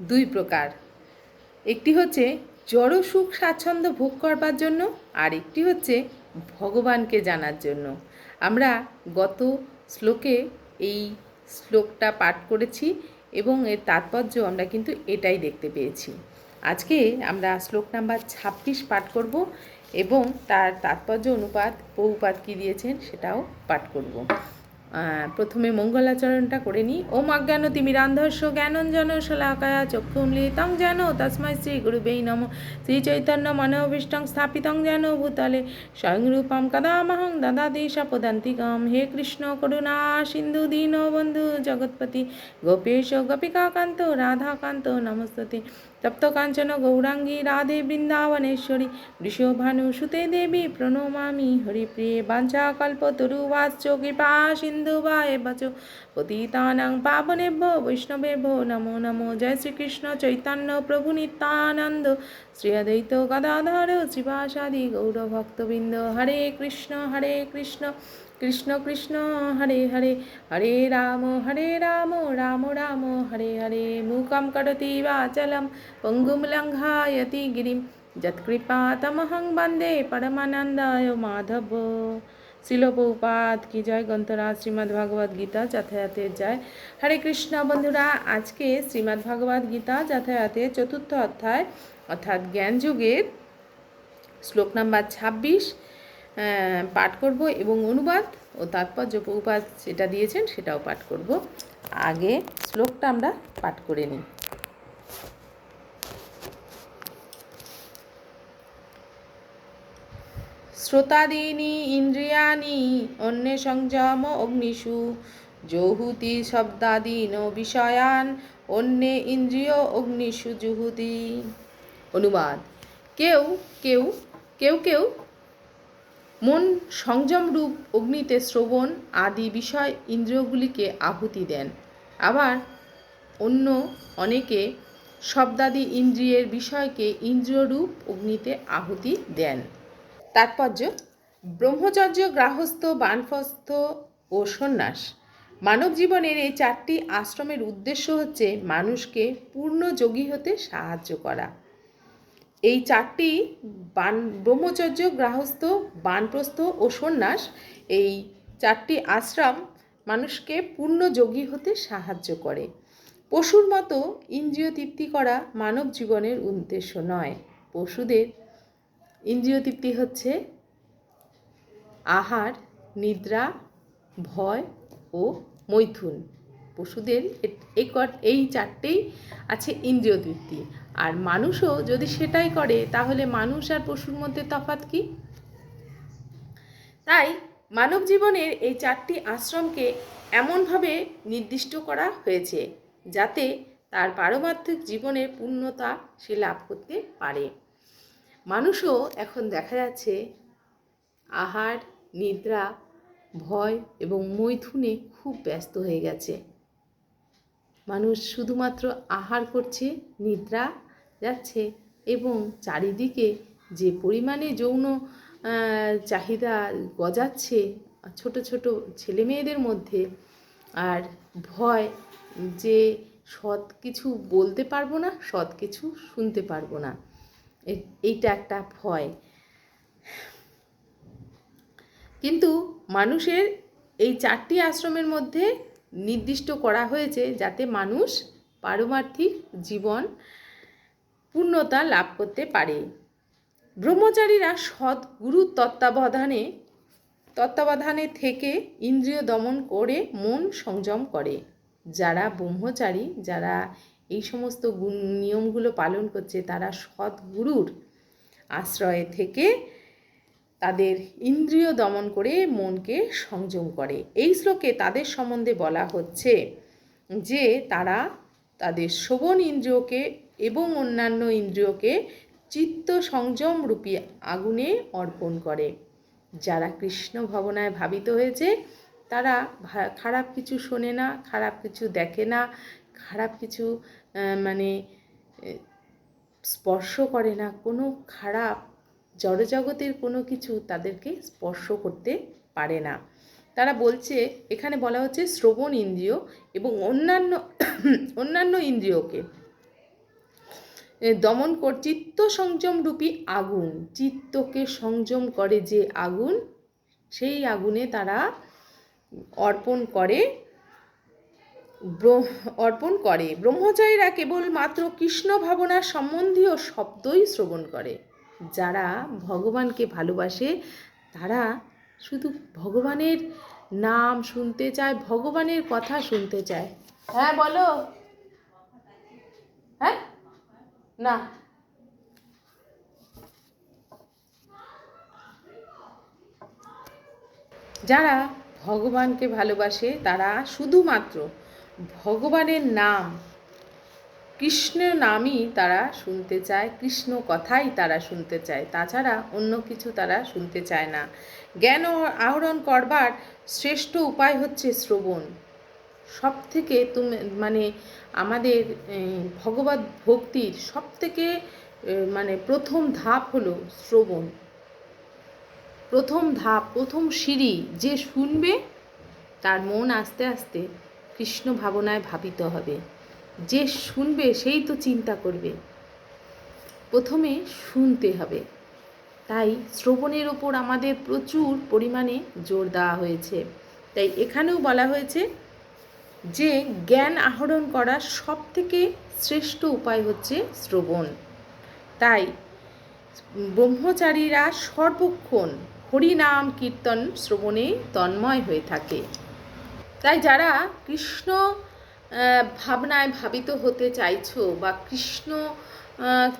দুই প্রকার। একটি হচ্ছে জড় সুখ স্বাচ্ছন্দ্য ভোগ করবার জন্য, আর একটি হচ্ছে ভগবানকে জানার জন্য। আমরা গত শ্লোকে এই শ্লোকটা পাঠ করেছি এবং এর তাৎপর্য আমরা কিন্তু এটাই দেখতে পেয়েছি। আজকে আমরা শ্লোক নাম্বার ছাব্বিশ পাঠ করব এবং তার তাৎপর্য অনুপাত বহুপাত কী দিয়েছেন সেটাও পাঠ করব। প্রথমে মঙ্গলাচরণটা করে নিই। ওম অজ্ঞান তিমিরান্ধস্য জ্ঞানঞ্জন শলাকায়া চক্ষুমলিতং যেন তস্মৈ শ্রী গুরুবেই নম। শ্রী চৈতন্য মনোভীষ্টং স্থাপিতং যেন ভূতলে স্বয়ং রূপম কদামহং দদাতি সপদান্তিকম হে কৃষ্ণ করুণা সিন্ধু দীন বন্ধু জগৎপতি। গোপেশ গোপিকাকান্ত রাধাকান্ত নমস্তে তপ্ত কাঞ্চন গৌরাঙ্গী রাধে বৃন্দাবনেশ্বরী বৃষভানু সুতে দেবী প্রণমামি হরিপ্রিয়ে বাঞ্ছা কল্পতরুবাশ্চ কৃপা সিন্ধু বায় বচ পতিতানাং পাবনেভ্য বৈষ্ণবেভ্য নমো নমো জয় শ্রীকৃষ্ণ চৈতন্য প্রভু নিত্যানন্দ শ্রী অদ্বৈত গদাধর শ্রীবাসাদি গৌরভক্তবৃন্দ হরে কৃষ্ণ হরে কৃষ্ণ কৃষ্ণ কৃষ্ণ হরে হরে হরে রাম হরে রাম রাম রাম, হরে হরে। মূকং করতি বাচলম, পঙ্গুম লঙ্ঘায়তি গিরিম। যৎকৃপাতমহং বন্দে পরমানন্দায় মাধব। শিলপৌপাত কি জয় গ্রন্থরা শ্রীমদ্ ভাগবত গীতা যথায়াতের জয়। হরে কৃষ্ণ বন্ধুরা, আজকে শ্রীমদ্ ভাগবত গীতা যথায়াতের চতুর্থ অধ্যায়, অর্থাৎ জ্ঞানযুগের শ্লোক নাম্বার ছাব্বিশ। পাঠ করব এবং অনুবাদ ও তাৎপর্য উপবাদ যেটা দিয়েছেন সেটাও পাঠ করব। আগে শ্লোকটা আমরা পাঠ করে নিই। শ্রোতাদীনি ইন্দ্রিয়াণি অন্যে সংযম অগ্নিষু, জহুতি শব্দাদীন বিষয়ান অন্যে ইন্দ্রিয় অগ্নিষু জুহুতি। অনুবাদ। কেউ কেউ কেউ কেউ মন সংযম রূপ অগ্নিতে শ্রবণ আদি বিষয় ইন্দ্রিয়গুলিকে আহুতি দেন। আবার অন্য অনেকে শব্দাদি ইন্দ্রিয়ের বিষয়কে ইন্দ্রিয়রূপ অগ্নিতে আহুতি দেন। তাৎপর্য, ব্রহ্মচর্য গ্রাহস্থ, বানফস্থ ও সন্ন্যাস। মানব জীবনের এই চারটি আশ্রমের উদ্দেশ্য হচ্ছে মানুষকে পূর্ণ যোগী হতে সাহায্য করা। এই চারটি বান, ব্রহ্মচর্য, গৃহস্থ, বানপ্রস্থ ও সন্ন্যাস, এই চারটি আশ্রম মানুষকে পূর্ণ যোগী হতে সাহায্য করে। পশুর মতো ইন্দ্রিয় তৃপ্তি করা মানব জীবনের উদ্দেশ্য নয়। পশুদের ইন্দ্রিয় তৃপ্তি হচ্ছে আহার, নিদ্রা, ভয় ও মৈথুন। পশুদের এই এই চারটেই আছে ইন্দ্রিয় তৃপ্তি। আর মানুষও যদি সেটাই করে, তাহলে মানুষ আর পশুর মধ্যে তফাৎ কি? তাই মানব জীবনের এই চারটি আশ্রমকে এমনভাবে নির্দিষ্ট করা হয়েছে, যাতে তার পারমার্থিক জীবনের পূর্ণতা সে লাভ করতে পারে। মানুষও এখন দেখা যাচ্ছে আহার, নিদ্রা, ভয় এবং মৈথুনে খুব ব্যস্ত হয়ে গেছে। মানুষ শুধুমাত্র আহার করছে, নিদ্রা যাচ্ছে এবং চারিদিকে যে পরিমাণে যৌন চাহিদা গজাচ্ছে ছোট ছোট ছেলে মেয়েদের মধ্যে আর ভয় যে সৎ কিছু বলতে পারব না, সৎ কিছু শুনতে পারব না এইটা একটা ভয়। কিন্তু মানুষের এই চারটি আশ্রমের মধ্যে নির্দিষ্ট করা হয়েছে যাতে মানুষ পারমার্থিক জীবন পূর্ণতা লাভ করতে পারে। ব্রহ্মচারীরা সৎ গুরুর তত্ত্বাবধানে তত্ত্বাবধানে থেকে ইন্দ্রিয় দমন করে মন সংযম করে। যারা ব্রহ্মচারী, যারা এই সমস্ত গুণ নিয়মগুলো পালন করছে, তারা সৎ গুরুর আশ্রয়ে থেকে তাদের ইন্দ্রিয় দমন করে মনকে সংযম করে। এই শ্লোকে তাদের সম্বন্ধে বলা হচ্ছে যে তারা তাদের শ্রবণ ইন্দ্রিয়কে এবং অন্যান্য ইন্দ্রিয়কে চিত্ত সংযম রূপী আগুনে অর্পণ করে। যারা কৃষ্ণ ভবনায় ভাবিত হয়েছে, তারা খারাপ কিছু শোনে না, খারাপ কিছু দেখে না, খারাপ কিছু মানে স্পর্শ করে না, কোনো খারাপ জড়জগতের কোনো কিছু তাদেরকে স্পর্শ করতে পারে না। তারা বলছে, এখানে বলা হচ্ছে শ্রবণ ইন্দ্রিয় এবং অন্যান্য অন্যান্য ইন্দ্রিয়কে। দমন কর চিত্ত সংযম রূপী আগুন। চিত্তকে সংযম করে যে আগুন, সেই আগুনে তারা অর্পণ করে অর্পণ করে। ব্রহ্মচারীরা কেবলমাত্র কৃষ্ণ ভাবনা সম্বন্ধীয় শব্দই শ্রবণ করে। যারা ভগবানকে ভালোবাসে, তারা শুধু ভগবানের নাম শুনতে চায়, ভগবানের কথা শুনতে চায়। হ্যাঁ বলো। হ্যাঁ? না। যারা ভগবানকে ভালোবাসে, তারা শুধুমাত্র ভগবানের নাম, কৃষ্ণ নামই তারা শুনতে চায়, কৃষ্ণ কথাই তারা শুনতে চায়। তাছাড়া অন্য কিছু তারা শুনতে চায় না। জ্ঞান আহরণ করবার শ্রেষ্ঠ উপায় হচ্ছে শ্রবণ। সব থেকে তুমি মানে আমাদের ভগবত ভক্তির সব থেকে মানে প্রথম ধাপ হলো শ্রবণ। প্রথম ধাপ, প্রথম সিঁড়ি যে শুনবে, তার মন আস্তে আস্তে কৃষ্ণ ভাবনায় ভাবিত হবে। যে শুনবে, সেই তো চিন্তা করবে। প্রথমে শুনতে হবে। তাই শ্রবণের ওপর আমাদের প্রচুর পরিমাণে জোর দেওয়া হয়েছে। তাই এখানেও বলা হয়েছে যে জ্ঞান আহরণ করার সব থেকে শ্রেষ্ঠ উপায় হচ্ছে শ্রবণ। তাই ব্রহ্মচারীরা সর্বক্ষণ হরিনাম কীর্তন শ্রবণে তন্ময় হয়ে থাকে। তাই যারা কৃষ্ণ ভাবনায় ভাবিত হতে চাইছো বা কৃষ্ণ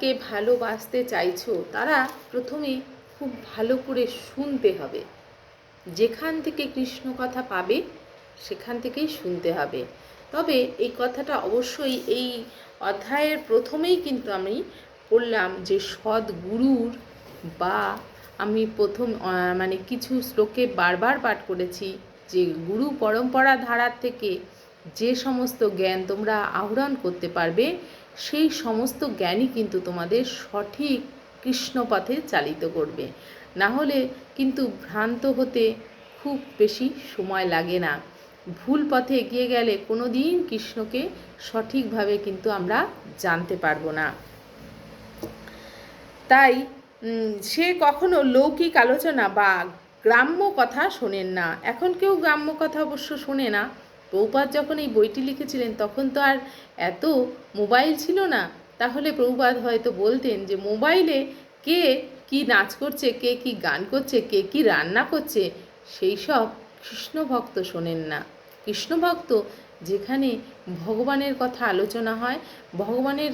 কে ভালোবাসতে চাইছো, তারা প্রথমে খুব ভালো করে শুনতে হবে। যেখান থেকে কৃষ্ণ কথা পাবে সেখান থেকেই শুনতে হবে। তবে এই কথাটা অবশ্যই এই অধ্যায়ের প্রথমেই কিন্তু আমি বললাম যে সৎ গুরুর বা আমি প্রথম মানে কিছু শ্লোকে বারবার পাঠ করেছি যে গুরু পরম্পরা ধারার থেকে যে সমস্ত জ্ঞান তোমরা আহরণ করতে পারবে, সেই সমস্ত জ্ঞানই কিন্তু তোমাদের সঠিক কৃষ্ণপথে চালিত করবে। না হলে কিন্তু ভ্রান্ত হতে খুব বেশি সময় লাগে না। ভুল পথে এগিয়ে গেলে কোনো দিন কৃষ্ণকে সঠিকভাবে কিন্তু আমরা জানতে পারব না। তাই সে কখনো লৌকিক আলোচনা বা গ্রাম্য কথা শোনেন না। এখন কেউ গ্রাম্য কথা অবশ্য শোনে না। প্রভুপাদ যখন এই বইটি লিখেছিলেন, তখন তো আর এত মোবাইল ছিল না। তাহলে প্রভুপাদ হয়তো বলতেন যে, মোবাইলে কে কি নাচ করছে, কে কি গান করছে, কে কি রান্না করছে? সেই সব কৃষ্ণ ভক্ত শোনেন না। কৃষ্ণ ভক্ত যেখানে ভগবানের কথা আলোচনা হয়, ভগবানের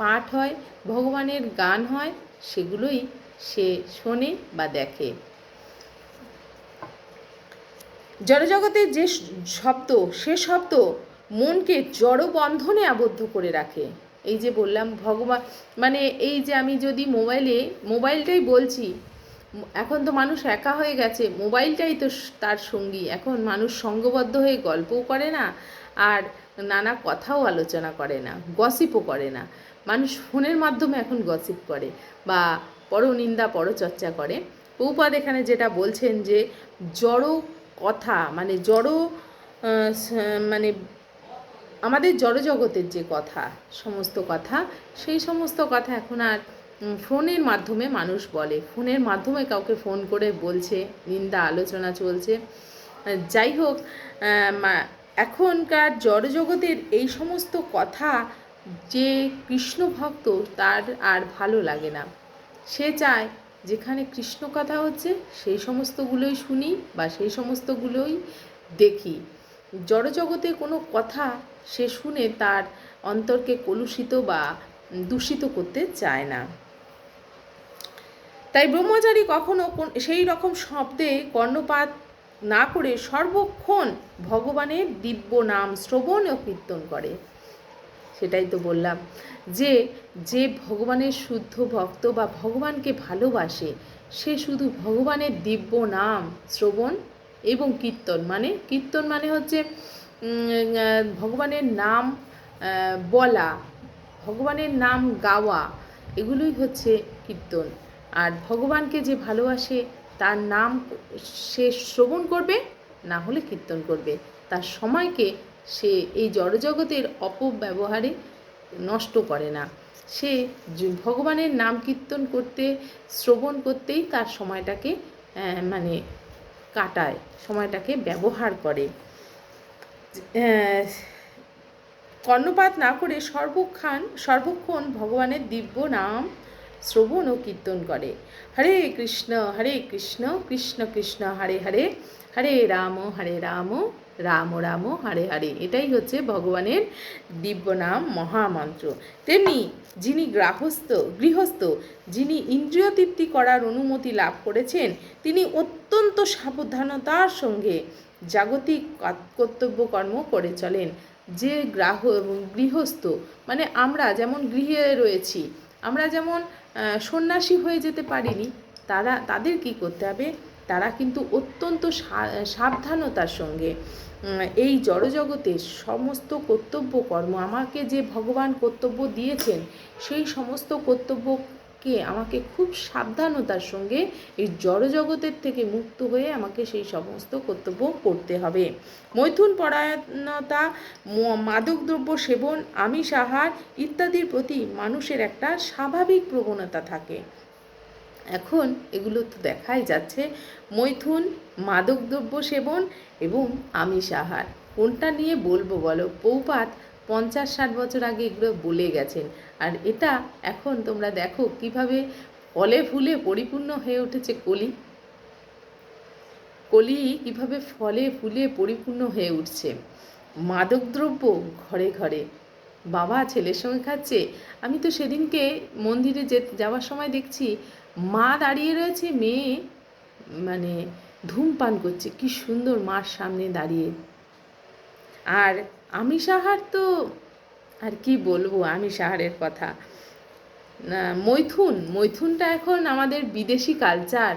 পাঠ হয়, ভগবানের গান হয়, সেগুলোই সে শোনে বা দেখে। জড়জগতের যে শব্দ, সে শব্দ মনকে জড় বন্ধনে আবদ্ধ করে রাখে। এই যে বললাম ভগবান মানে এই যে আমি যদি মোবাইলে, মোবাইলটাই বলছি এখন তো মানুষ একা হয়ে গেছে, মোবাইলটাই তো তার সঙ্গী। এখন মানুষ সঙ্গবদ্ধ হয়ে গল্পও করে না, আর নানা কথাও আলোচনা করে না গসিপও করে না। মানুষ ফোনের মাধ্যমে এখন গসিপ করে বা পরনিন্দা, পরচর্চা করে। পৌপাদ এখানে যেটা বলছেন যে, জড়ো কথা মানে জড়ো মানে আমাদের জড়জগতের যে কথা, সমস্ত কথা, সেই সমস্ত কথা এখন আর ফোনের মাধ্যমে মানুষ বলে। ফোনের মাধ্যমে কাউকে ফোন করে বলছে, নিন্দা, আলোচনা চলছে। যাই হোক এখনকার জড়জগতের এই সমস্ত কথা যে কৃষ্ণ ভক্ত, তার আর ভালো লাগে না। সে চায় যেখানে কৃষ্ণ কথা হচ্ছে, সেই সমস্তগুলোই শুনি বা সেই সমস্তগুলোই দেখি। জড়জগতে কোনো কথা সে শুনে তার অন্তরকে কলুষিত বা দূষিত করতে চায় না। তাই ব্রহ্মচারী কখনো সেই রকম শব্দে কর্ণপাত না করে সর্বক্ষণ ভগবানের দিব্য নাম শ্রবণ ও কীর্তন করে। সেটাই তো বললাম যে যে ভগবানের শুদ্ধ ভক্ত বা ভগবানকে ভালোবাসে, সে শুধু ভগবানের দিব্য নাম শ্রবণ এবং কীর্তন মানে কীর্তন মানে হচ্ছে ভগবানের নাম বলা, ভগবানের নাম গাওয়া, এগুলোই হচ্ছে কীর্তন। আর ভগবানকে যে ভালোবাসে, তার নাম সে শ্রবণ করবে, না হলে কীর্তন করবে। তার সময়কে সে এই জড়জগতের অপব্যবহারে নষ্ট করে না। সে ভগবানের নাম কীর্তন করতে, শ্রবণ করতেই তার সময়টাকে মানে কাটায়, সময়টাকে ব্যবহার করে। কর্ণপাত না করে সর্বক্ষণ সর্বক্ষণ ভগবানের দিব্য নাম শ্রবণ ও কীর্তন করে। হরে কৃষ্ণ হরে কৃষ্ণ কৃষ্ণ কৃষ্ণ, হরে হরে হরে রাম হরে রাম রাম রাম, হরে হরে। এটাই হচ্ছে ভগবানের দিব্য নাম মহামন্ত্র। তেমনি যিনি গ্রাহস্থ গৃহস্থ, যিনি ইন্দ্রিয় তৃপ্তি করার অনুমতি লাভ করেছেন, তিনি অত্যন্ত সাবধানতার সঙ্গে জাগতিক কর্তব্য কর্ম করে চলেন। যে গ্রাহ, গৃহস্থ মানে আমরা যেমন গৃহে রয়েছি, আমরা যেমন সন্ন্যাসী হয়ে যেতে পারেনি। তারা, তাদের কি করতে হবে? তারা কিন্তু অত্যন্ত সাবধানতার সঙ্গে এই জড়জগতের সমস্ত কর্তব্য কর্ম আমাকে যে ভগবান কর্তব্য দিয়েছেন, সেই সমস্ত কর্তব্যকে আমাকে খুব সাবধানতার সঙ্গে এই জড়জগতের থেকে মুক্ত হয়ে আমাকে সেই সমস্ত কর্তব্য করতে হবে। মৈথুন পরায়ণতা মাদকদ্রব্য সেবন, আমিষ আহার ইত্যাদির প্রতি মানুষের একটা স্বাভাবিক প্রবণতা থাকে। এখন এগুলো তো দেখাই যাচ্ছে। মৈথুন, মাদকদ্রব্য সেবন এবং আমিষ আহার। কোনটা নিয়ে বলব বলো? পৌপাত পঞ্চাশ ষাট বছর আগে এগুলো বলে গেছেন। আর এটা এখন তোমরা দেখো কীভাবে ফলে ফুলে পরিপূর্ণ হয়ে উঠেছে কলি। কলি কীভাবে ফলে ফুলে পরিপূর্ণ হয়ে উঠছে। মাদকদ্রব্য ঘরে ঘরে। বাবা ছেলের সঙ্গে খাচ্ছে। আমি তো সেদিনকে মন্দিরে যে যাওয়ার সময় দেখছি, মা দাঁড়িয়ে রয়েছে, মেয়ে মানে ধূমপান করছে। কি সুন্দর মার সামনে দাঁড়িয়ে। আর আমিষ আহার তো, আর কি বলব আমিষ আহারের কথা। মৈথুন, মৈথুনটা এখন আমাদের বিদেশি কালচার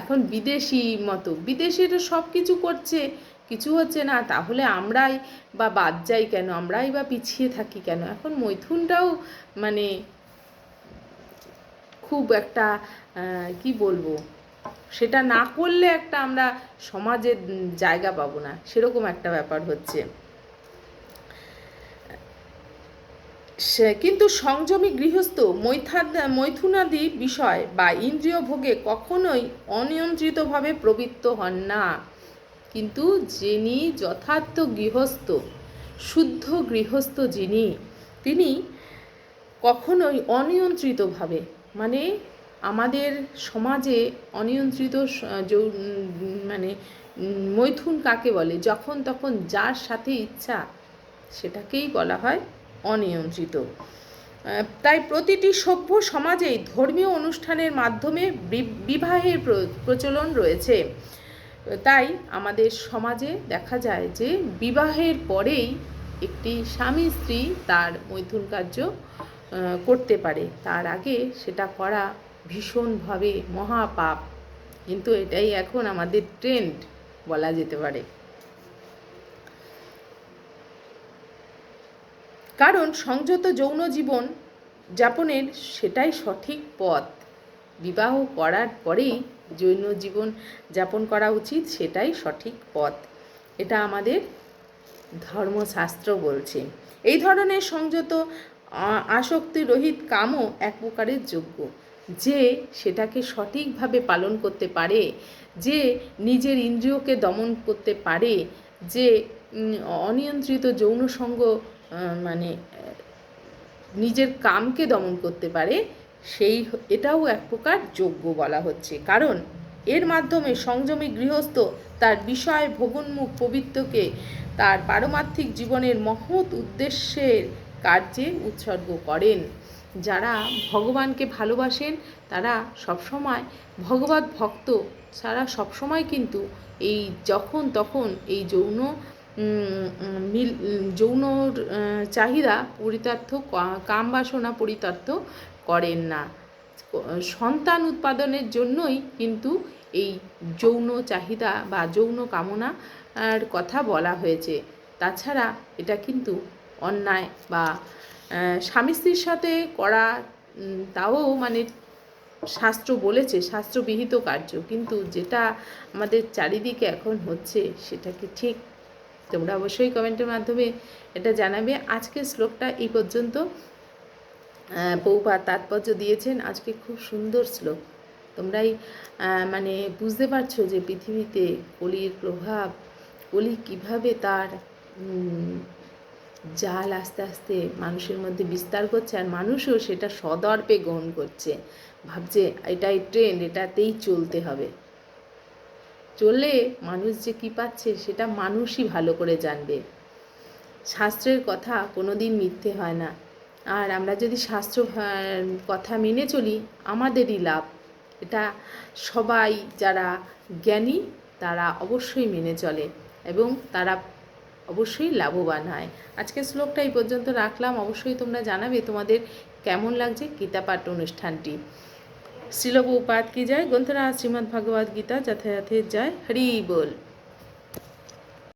এখন বিদেশি মতো বিদেশিরা সব কিছু করছে, কিছু হচ্ছে না, তাহলে আমরাই বা বাদ যাই কেন? আমরাই বা পিছিয়ে থাকি কেন? এখন মৈথুনটাও মানে খুব একটা কি বলব? সেটা না করলে একটা আমরা সমাজে জায়গা পাবো না। সেরকম একটা ব্যাপার হচ্ছে। সে- কিন্তু সংযমী গৃহস্থ মৈথাদ মৈথুনাদি বিষয় বা ইন্দ্রিয় ভোগে কখনোই অনিয়ন্ত্রিতভাবে প্রবৃত্ত হন না। কিন্তু যিনি যথার্থ গৃহস্থ, শুদ্ধ গৃহস্থ যিনি, তিনি কখনোই অনিয়ন্ত্রিতভাবে মানে আমাদের সমাজে অনিয়ন্ত্রিত মানে মৈথুন কাকে বলে? যখন তখন যার সাথে ইচ্ছা সেটাকেই বলা হয় অনিয়ন্ত্রিত। তাই প্রতিটি সভ্য সমাজেই ধর্মীয় অনুষ্ঠানের মাধ্যমে বিবাহের প্র- প্রচলন রয়েছে। তাই আমাদের সমাজে দেখা যায় যে বিবাহের পরেই একটি স্বামী স্ত্রী তার মৈথুন কার্য করতে পারে। তার আগে সেটা করা ভীষণভাবে মহাপাপ। কিন্তু এটাই এখন আমাদের ট্রেন্ড বলা যেতে পারে। কারণ সংযত যৌন জীবন যাপনের সেটাই সঠিক পথ। বিবাহ করার পরেই যৌন জীবন যাপন করা উচিত, সেটাই সঠিক পথ। এটা আমাদের ধর্মশাস্ত্র বলছে। এই ধরনের সংযত আসক্তি রহিত কামও এক প্রকারের যোগ্য। যে সেটাকে সঠিকভাবে পালন করতে পারে, যে নিজের ইন্দ্রিয়কে দমন করতে পারে, যে অনিয়ন্ত্রিত যৌন সঙ্গ মানে নিজের কামকে দমন করতে পারে, সেই এটাও এক প্রকার যোগ্য বলা হচ্ছে। কারণ এর মাধ্যমে সংযমী গৃহস্থ তার বিষয় ভোগোন্মুখ পবিত্রকে তার পারমার্থিক জীবনের মহৎ উদ্দেশ্যের কার্যে উৎসর্গ করেন। যারা ভগবানকে ভালোবাসেন, তারা সবসময় ভগবত ভক্ত তারা সবসময় কিন্তু এই যখন তখন এই যৌন মিল, যৌন চাহিদা পরিতার্থ কাম বাসনা পরিতার্থ করেন না। সন্তান উৎপাদনের জন্যই কিন্তু এই যৌন চাহিদা বা যৌন কামনা, আর কথা বলা হয়েছে। তাছাড়া এটা কিন্তু অন্যায় বা স্বামী স্ত্রীর সাথে করা তাও মানে শাস্ত্র বলেছে, শাস্ত্রবিহিত কার্য। কিন্তু যেটা আমাদের চারিদিকে এখন হচ্ছে সেটাকে ঠিক তোমরা অবশ্যই কমেন্টের মাধ্যমে এটা জানাবে। আজকের শ্লোকটা এই পর্যন্ত। পৌপা তাৎপর্য দিয়েছেন, আজকে খুব সুন্দর শ্লোক। তোমরাই মানে বুঝতে পারছ যে পৃথিবীতে কলির প্রভাব, কলি কীভাবে তার জাল আস্তে আস্তে মানুষের মধ্যে বিস্তার করছে আর মানুষও সেটা সদর্পে গ্রহণ করছে। ভাবছে, এটাই ট্রেন্ড এটাতেই চলতে হবে। চললে মানুষ যে কী পাচ্ছে, সেটা মানুষই ভালো করে জানবে। শাস্ত্রের কথা কোনো দিন মিথ্যে হয় না। আর আমরা যদি শাস্ত্র কথা মেনে চলি, আমাদেরই লাভ। এটা সবাই যারা জ্ঞানী, তারা অবশ্যই মেনে চলে এবং তারা অবশ্যই লাভবান হয়। আজকে শ্লোকটা এই পর্যন্ত রাখলাম। অবশ্যই তোমরা জানাবে তোমাদের কেমন লাগছে গীতাপাঠ অনুষ্ঠানটি। শিলপ্রপাত কি যায় গ্রন্থরা শ্রীমদ্ ভাগবত গীতা যথাযথে যায় হরি বল।